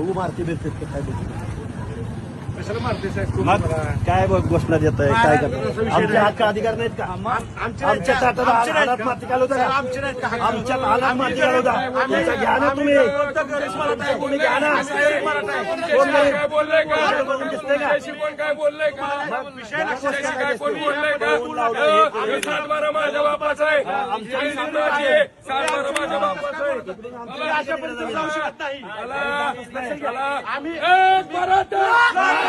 बघू मारती बिरते काय बघू. कशाला मारते साहेब तुम्ही मग मला? काय बघ घोषणा देत आहे काय करताय नाही. हक्क अधिकार नाहीत का आमचे आमच्या ताटात आमचे नाहीत हालात का? माती घालवता साहेब, का? आमचे नाहीत का? आमच्या हालात माती घालवता घ्या ना तुम्ही तुम्ही घ्या ना कोण नाही? काय बोललंय का कोण दिसतंय का? कोण काय बोललंय का कोण बोललंय का कोण? अ, हे सातबारा माझ्या बापाचा आहे ही लिंबाची आहे. सातबारा माझ्या बापाचा आहे एक मराठा